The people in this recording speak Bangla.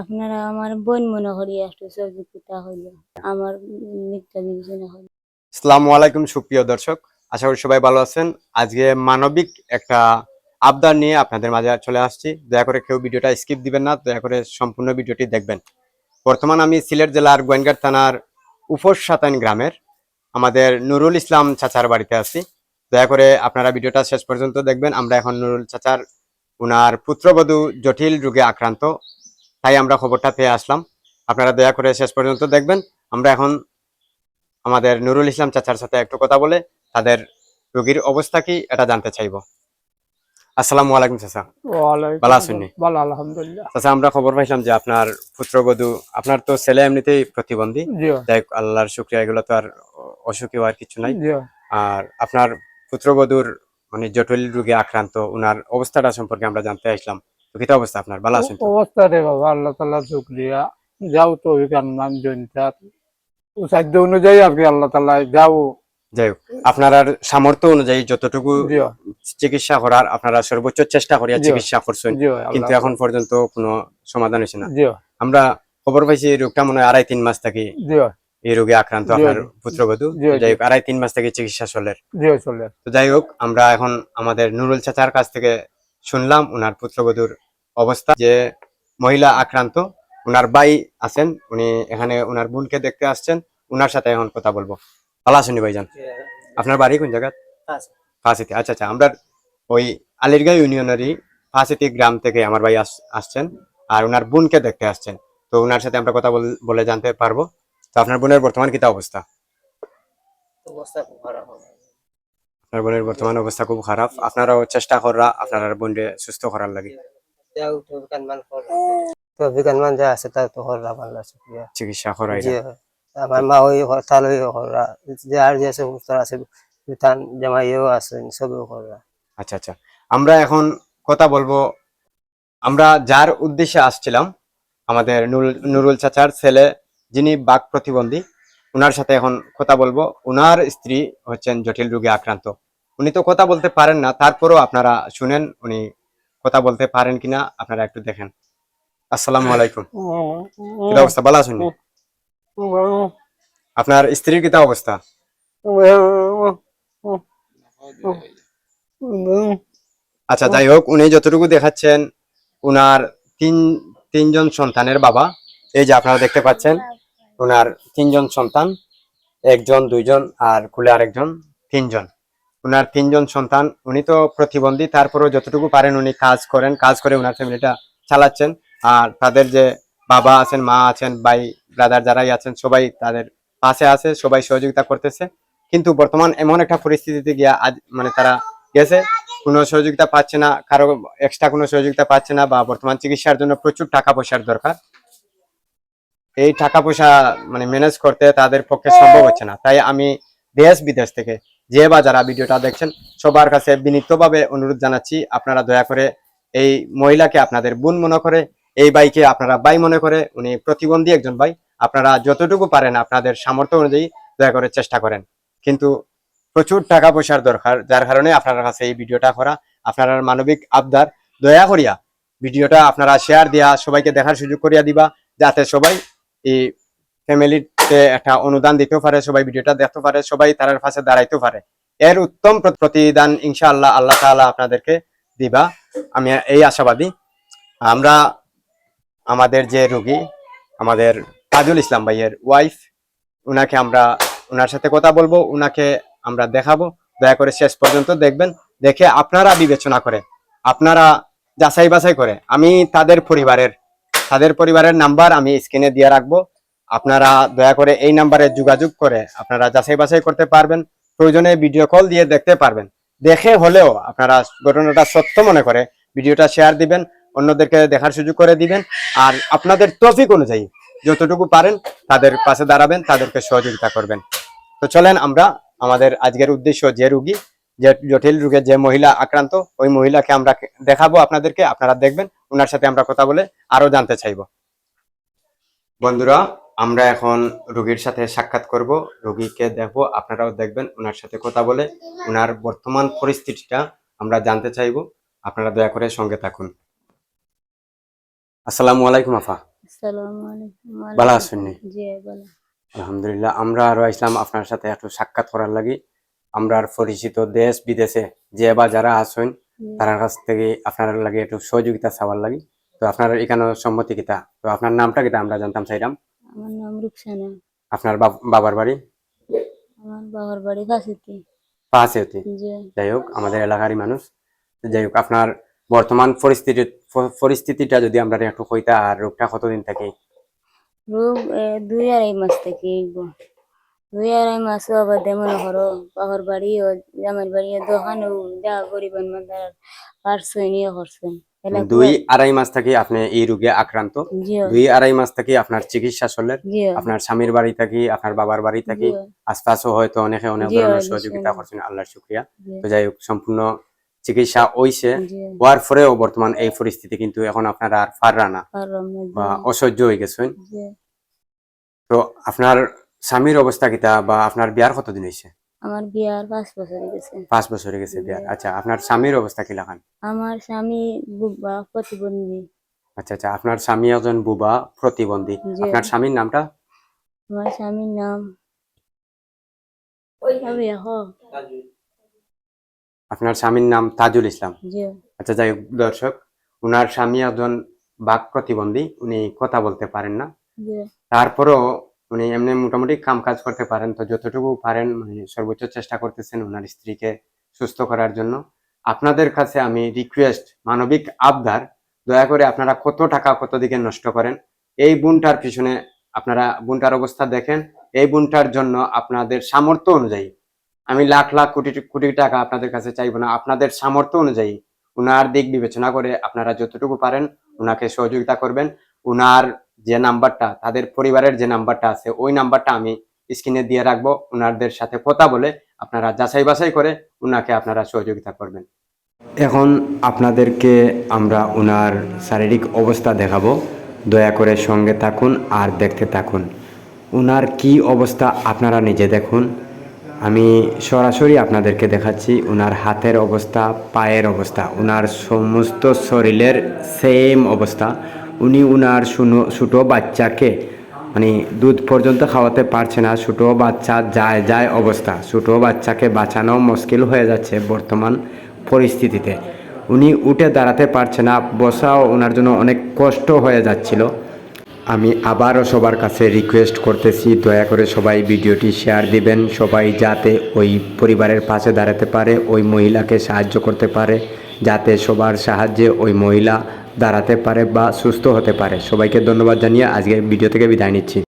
আপনারা আমার বোন মনে করি একটু সহযোগিতা হইলে। আমার মিথ্যা বিবেচনা হইলে। আসসালামু আলাইকুম, সুপ্রিয় দর্শক। আশা করি সবাই ভালো আছেন। আজকে মানবিক একটা আবদার নিয়ে আপনাদের মাঝে চলে আসছি। দয়া করে কেউ ভিডিওটা স্কিপ দিবেন না, দয়া করে সম্পূর্ণ ভিডিওটি দেখবেন। বর্তমান আমি সিলেট জেলার গোয়েনঘাট থানার উপর গ্রামের আমাদের নুরুল ইসলাম চাচার বাড়িতে আছি। দয়া করে আপনারা ভিডিওটা শেষ পর্যন্ত দেখবেন। আমরা এখন নুরুল চাচার, উনার পুত্রবধূ জটিল রোগে আক্রান্ত। তাই আমরা খবরটা পেয়ে আসলাম। আপনারা দয়া করে শেষ পর্যন্ত দেখবেন। আমরা এখন আমাদের নুরুল ইসলাম চাচার সাথে একটু কথা বলে তাদের রোগীর অবস্থা কি এটা জানতে চাইব। আসসালামু আলাইকুম চাচা। ভালো আছেন ভালো আলহামদুলিল্লাহ। চাচা আমরা খবর পাইলাম যে আপনার পুত্রবধূ আপনার তো ছেলে এমনিতেই প্রতিবন্ধী। যাই আল্লাহর শুক্রিয়া এগুলো তো আর অসুখী হওয়ার কিছু নাই। আর আপনার পুত্রবধূর মানে জটিল রোগে আক্রান্ত ওনার অবস্থাটা সম্পর্কে আমরা জানতে আসলাম। তো কিতা অবস্থা আপনার? ভালো আছেন অবস্থা রে বাবা আল্লাহ তাআলা শুকরিয়া। যাও তো ওইখান জনতার ও সাধ্য অনুযায়ী আর কি আল্লাহ তাআলা যাও। যাই হোক আপনার আর সামর্থ্য অনুযায়ী যতটুকু চিকিৎসা করার আপনারা সর্বোচ্চ চেষ্টা করিয়া চিকিৎসা করছেন। কিন্তু এখন পর্যন্ত কোনো সমাধান হয়েছে না। আমরা খবর পাইছি এই রোগটা মনে হয় আড়াই তিন মাস থেকে এই রোগে আক্রান্ত আপনার। পুত্রবধূ। যাই হোক আড়াই তিন মাস থেকে চিকিৎসা চলে। তো যাই হোক আমরা এখন আমাদের নুরুল চাচার কাছ থেকে শুনলাম উনার পুত্রবধূর অবস্থা যে মহিলা আক্রান্ত উনার ভাই আছেন উনি এখানে উনার বোনকে দেখতে আসছেন উনার সাথে এখন কথা বলব। ভালো আছেন ভাইজান? আপনার বাড়ি কোন জায়গা ফাঁসিতে। আচ্ছা আচ্ছা আমরা ওই আলিরগাঁ ইউনিয়নেরই ফাঁসিতি গ্রাম থেকে আমার ভাই আসছেন আর উনার বোনকে দেখতে আসছেন। তো উনার সাথে আমরা কথা বল- জানতে পারব। তো আপনার বোনের বর্তমান কিতা অবস্থা? অবস্থা খুব আপনার বোনের বর্তমান অবস্থা খুব খারাপ। আপনারাও চেষ্টা করা আপনার বোনকে সুস্থ করার লাগে। যাও তো মান তো বিকান মান যা আছে তা তো হর আল্লাহ শুকরিয়া। চিকিৎসা করাই আমার মা ওই হরতাল ওই হররা যে আর যে আছে উত্তর আছে বিতান জামাইও আছে সবও হররা আচ্ছা আচ্ছা। আমরা এখন কথা বলব আমরা যার উদ্দেশ্যে আসছিলাম আমাদের নুরুল- চাচার ছেলে যিনি বাক প্রতিবন্ধী উনার সাথে এখন কথা বলব। উনার স্ত্রী হচ্ছেন জটিল রোগে আক্রান্ত। উনি তো কথা বলতে পারেন না তারপরও আপনারা শুনেন উনি কথা বলতে পারেন কিনা আপনারা একটু দেখেন। আসসালামু আলাইকুম। কিতা অবস্থা? ভালো আছেন? আপনার স্ত্রীর কিতা অবস্থা? আচ্ছা যাই হোক উনি যতটুকু দেখাচ্ছেন উনার তিন তিনজন সন্তানের বাবা। এই যে আপনারা দেখতে পাচ্ছেন উনার তিনজন সন্তান একজন দুইজন আর কুলে আরেকজন তিনজন। উনার তিনজন সন্তান, উনি তো প্রতিবন্ধী, তারপরেও যতটুকু পারেন উনি কাজ করেন, কাজ করে উনার ফ্যামিলিটা চালাচ্ছেন। আর তাদের যে বাবা আছেন, মা আছেন, ভাই ব্রাদার যারাই আছেন, সবাই তাদের পাশে আছে, সবাই সহযোগিতা করতেছে। কিন্তু বর্তমান এমন একটা পরিস্থিতিতে গিয়া আজ মানে তারা গেছে, কোনো সহযোগিতা পাচ্ছে না, কারও এক্সট্রা কোনো সহযোগিতা পাচ্ছে না, বা বর্তমান চিকিৎসার জন্য প্রচুর টাকা পয়সার দরকার। এই টাকা পয়সা মানে ম্যানেজ করতে তাদের পক্ষে সম্ভব হচ্ছে না। তাই আমি দেশ বিদেশ থেকে যে বা যারা ভিডিওটা দেখছেন, সবার কাছে বিনীতভাবে অনুরোধ জানাচ্ছি, আপনারা দয়া করে এই মহিলাকে আপনাদের বোন মনে করে, এই বাইকে আপনারা বাই মনে করে, উনি প্রতিবন্ধী একজন ভাই আপনারা যতটুকু পারেন আপনাদের সামর্থ্য অনুযায়ী দয়া করে চেষ্টা করেন। কিন্তু প্রচুর টাকা পয়সার দরকার, যার কারণে আপনার কাছে এই ভিডিওটা করা, আপনার মানবিক আবদার। দয়া করিয়া ভিডিওটা আপনারা শেয়ার দিয়া, সবাইকে দেখার সুযোগ করিয়া দিবা, যাতে সবাই এই ফ্যামিলিতে একটা অনুদান দিতেও পারে, সবাই ভিডিওটা দেখতে পারে, সবাই তার পাশে দাঁড়াইতেও পারে। এর উত্তম প্রতিদান ইনশাআল্লাহ আল্লাহ তাআলা আপনাদেরকে দিবা। আমি এই আশাবাদী। আমরা আমাদের যে রুগী, আমাদের তাজুল ইসলাম ভাইয়ের ওয়াইফ উনাকে আমরা উনার সাথে কথা বলব, উনাকে আমরা দেখাবো। দয়া করে শেষ পর্যন্ত দেখবেন, দেখে আপনারা বিবেচনা করে, আপনারা যাচাই বাছাই করে। আমি তাদের পরিবারের তাদের পরিবারের নাম্বার আমি স্ক্রিনে দিয়ে রাখব। আপনারা দয়া করে এই নাম্বারে যোগাযোগ করে আপনারা যাচাই বাছাই করতে পারবেন, প্রয়োজনে ভিডিও কল দিয়ে দেখতে পারবেন। দেখে হলেও আপনারা ঘটনাটা সত্য মনে করে ভিডিওটা শেয়ার দিবেন, অন্যদেরকে দেখার সুযোগ করে দিবেন, আর আপনাদের টপিক অনুযায়ী যতটুকু পারেন তাদের পাশে দাঁড়াবেন, তাদেরকে সহযোগিতা করবেন। তো চলেন আমরা, আমাদের আজকের উদ্দেশ্য যে রুগী, যে জটিল রোগে যে মহিলা আক্রান্ত, ওই মহিলাকে আমরা দেখাবো আপনাদেরকে, আপনারা দেখবেন ওনার সাথে আমরা কথা বলে আরও জানতে চাইব। বন্ধুরা আমরা এখন রোগীর সাথে সাক্ষাৎ করব। রোগীকে দেখব আপনারাও দেখবেন ওনার সাথে কথা বলে ওনার বর্তমান পরিস্থিতিটা আমরা জানতে চাইব। আপনারা দয়া করে সঙ্গে থাকুন। আসসালামু আলাইকুম আফা। ভালো আছেন আলহামদুলিল্লাহ আমরা আরও আসলাম আপনার সাথে একটু সাক্ষাৎ করার লাগি। আমরা পরিচিত দেশ বিদেশে যে বা যারা আছেন তার কাছ থেকে আপনার লাগে একটু সহযোগিতা চাওয়ার লাগি। তো আপনার এখানে সম্মতি কিতা? তো আপনার নামটা কিতা আমরা জানতাম চাইলাম। আমার নাম রুকসানা। আপনার বাবার বাড়ি? আমার বাবার বাড়ি কাছেতে পাশে যাই হোক আমাদের এলাকারই মানুষ। যাই হোক আপনার বর্তমান পরিস্থিতি পরিস্থিতিটা যদি আমরা একটু কইতা আর রোগটা কতদিন থাকে? রোগ দুই আড়াই মাস থেকে দুই আড়াই মাস আবার মনে করো বাবার বাড়ি ও জামার বাড়ি দোকান ও যা গরিবের মধ্যে পারছেন ইয়ে করছেন দুই আড়াই মাস থেকে আপনি এই রোগে আক্রান্ত দুই আড়াই মাস থেকে আপনার চিকিৎসা জিও আপনার স্বামীর বাড়ি থেকে আপনার বাবার বাড়ি থেকে আশপাশও হয়তো অনেকে অনেক ধরনের সহযোগিতা করছেন আল্লাহর শুক্রিয়া তো যাই হোক সম্পূর্ণ চিকিৎসা হইছে হওয়ার পরেও বর্তমান এই পরিস্থিতি কিন্তু এখন আপনারা আর পাররা না বা অসহ্য হয়ে গেছেন তো আপনার স্বামীর অবস্থা কিতা বা আপনার বিয়ার কতদিন হয়েছে আমার বিয়ার পাঁচ বছর গেছে। পাঁচ বছর গেছে বিয়ার আচ্ছা আপনার স্বামীর অবস্থা কি লাগান আমার স্বামী বুবা প্রতিবন্ধী আচ্ছা আচ্ছা আপনার স্বামী একজন বুবা প্রতিবন্ধী আপনার স্বামীর নামটা? আমার স্বামীর নাম আপনার স্বামীর নাম তাজুল ইসলাম জি। আচ্ছা যাই হোক দর্শক উনার স্বামী একজন বাক প্রতিবন্ধী উনি কথা বলতে পারেন না? তারপরও উনি এমনি মোটামুটি কাম কাজ করতে পারেন। তো যতটুকু পারেন মানে সর্বোচ্চ চেষ্টা করতেছেন ওনার স্ত্রীকে সুস্থ করার জন্য। আপনাদের কাছে আমি রিকোয়েস্ট মানবিক আবদার, দয়া করে আপনারা কত টাকা কত দিকে নষ্ট করেন? এই বুনটার পিছনে আপনারা বুনটার অবস্থা দেখেন। এই বুনটার জন্য আপনাদের সামর্থ্য অনুযায়ী, আমি লাখ লাখ কোটি কোটি টাকা আপনাদের কাছে চাইব না। আপনাদের সামর্থ্য অনুযায়ী উনার দিক বিবেচনা করে আপনারা যতটুকু পারেন ওনাকে সহযোগিতা করবেন। উনার যে নাম্বারটা, তাদের পরিবারের যে নাম্বারটা আছে, ওই নাম্বারটা আমি স্ক্রিনে দিয়ে রাখব। ওনাদের সাথে কথা বলে আপনারা যাচাই বাছাই করে ওনাকে আপনারা সহযোগিতা করবেন। এখন আপনাদেরকে আমরা ওনার শারীরিক অবস্থা দেখাবো। দয়া করে সঙ্গে থাকুন আর দেখতে থাকুন। ওনার কি অবস্থা আপনারা নিজে দেখুন। আমি সরাসরি আপনাদেরকে দেখাচ্ছি ওনার হাতের অবস্থা, পায়ের অবস্থা। ওনার সমস্ত শরীরের সেম অবস্থা। উনি উনার ছোটো বাচ্চাকে মানে দুধ পর্যন্ত খাওয়াতে পারছে না, ছোটো বাচ্চা যায় যায় অবস্থা। ছোটো বাচ্চাকে বাঁচানো মুশকিল হয়ে যাচ্ছে বর্তমান পরিস্থিতিতে। উনি উঠে দাঁড়াতে পারছে না, বসাও ওনার জন্য অনেক কষ্ট হয়ে যাচ্ছিল। আমি আবারও সবার কাছে রিকোয়েস্ট করতেছি, দয়া করে সবাই ভিডিওটি শেয়ার দিবেন, সবাই যাতে ওই পরিবারের পাশে দাঁড়াতে পারে, ওই মহিলাকে সাহায্য করতে পারে। যাতে সবার সাহায্যে ওই মহিলা দাঁড়াতে পারে বা সুস্থ হতে পারে। সবাইকে ধন্যবাদ জানিয়ে আজকে ভিডিও থেকে বিদায় নিচ্ছি।